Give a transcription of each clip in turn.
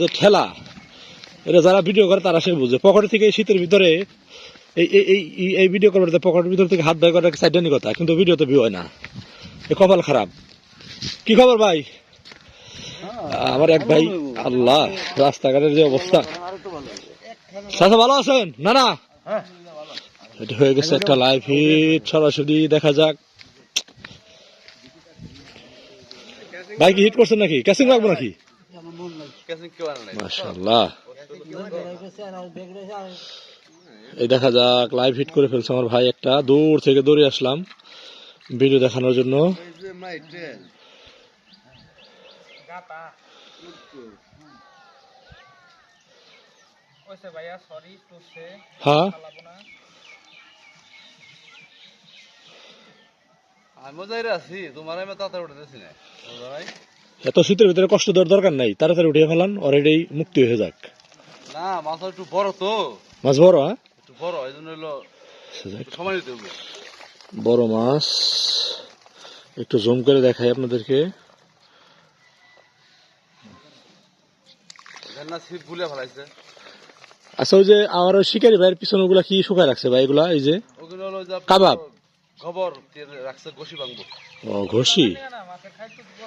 যে ঠেলা এটা যারা ভিডিও করে তারা সে বুঝে। পকেট থেকে শীতের ভিতরে এই এই ভিডিও করবে পকেটের ভিতর থেকে হাত বের করে সাইডানি কথা কিন্তু ভিডিওতে ভিউ হয় না। এ কপাল খারাপ। কি খবর ভাই? আমার এক ভাই আল্লাহ রাস্তাঘাটের যে অবস্থা। সাথে ভালো আছেন? না না এটা হয়ে গেছে একটা লাইভ হিট সরাসরি দেখা যাক। ভাই কি হিট করছেন নাকি? ক্যাসিং রাখব নাকি? এই দেখা যাক লাইভ হিট করে ফেলছে আমার ভাই একটা। দূর থেকে দৌড়ে আসলাম ভিডিও দেখানোর জন্য। হ্যাঁ। আমি যাইরে আছি তোমার আমি তাড়াতাড়ি উঠতেছি না? এত শীতের ভিতরে কষ্ট দেওয়ার দরকার নাই তাড়াতাড়ি উঠিয়ে ফেলান অলরেডি মুক্তি হয়ে যাক। না মাছ একটু বড় তো। মাছ বড় হ্যাঁ? একটু বড় এই জন্য হলো আচ্ছা, সময় দিতে হবে। বড় মাছ একটু জুম করে দেখাই আপনাদেরকে। আচ্ছা ওই যে আমার ওই শিকারি ভাইয়ের পিছনে ওগুলা কি শুকায় রাখছে ভাই এগুলা এই যে? কাবাব। খবর রাখছে গোসি ভাঙবো। ও ঘষি না মাছের খাইতে দিব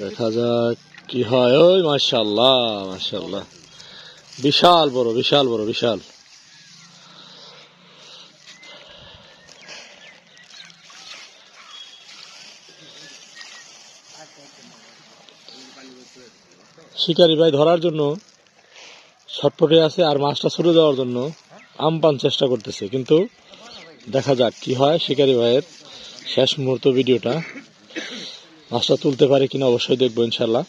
দেখা যাক কি হয়। ওই মাশাল্লাহ মাশাল্লাহ বিশাল বড় বিশাল বড়, বিশাল। শিকারি ভাই ধরার জন্য ছটপটে আছে আর মাছটা ছুটে যাওয়ার জন্য আমপান চেষ্টা করতেছে, কিন্তু দেখা যাক কি হয় শিকারি ভাইয়ের। শেষ মুহূর্ত ভিডিওটা। মাছটা তুলতে পারে কিনা অবশ্যই দেখব ইনশাল্লাহ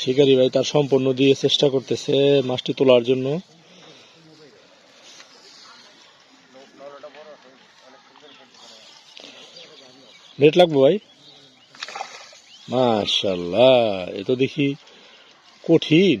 শিকারি ভাই তার সম্পূর্ণ দিয়ে চেষ্টা করতেছে মাছটি তোলার জন্য। নেট লাগবো ভাই? মাশাল্লাহ এ তো দেখি কঠিন।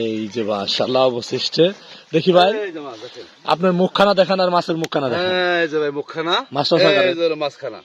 এই যে অবশিষ্টে। দেখি ভাই আপনার মুখখানা দেখান আর মাছের মুখখানা দেখান। এই যে ভাই মুখখানা। মাছটা সাকারে। এই যে হলো মাছখানা।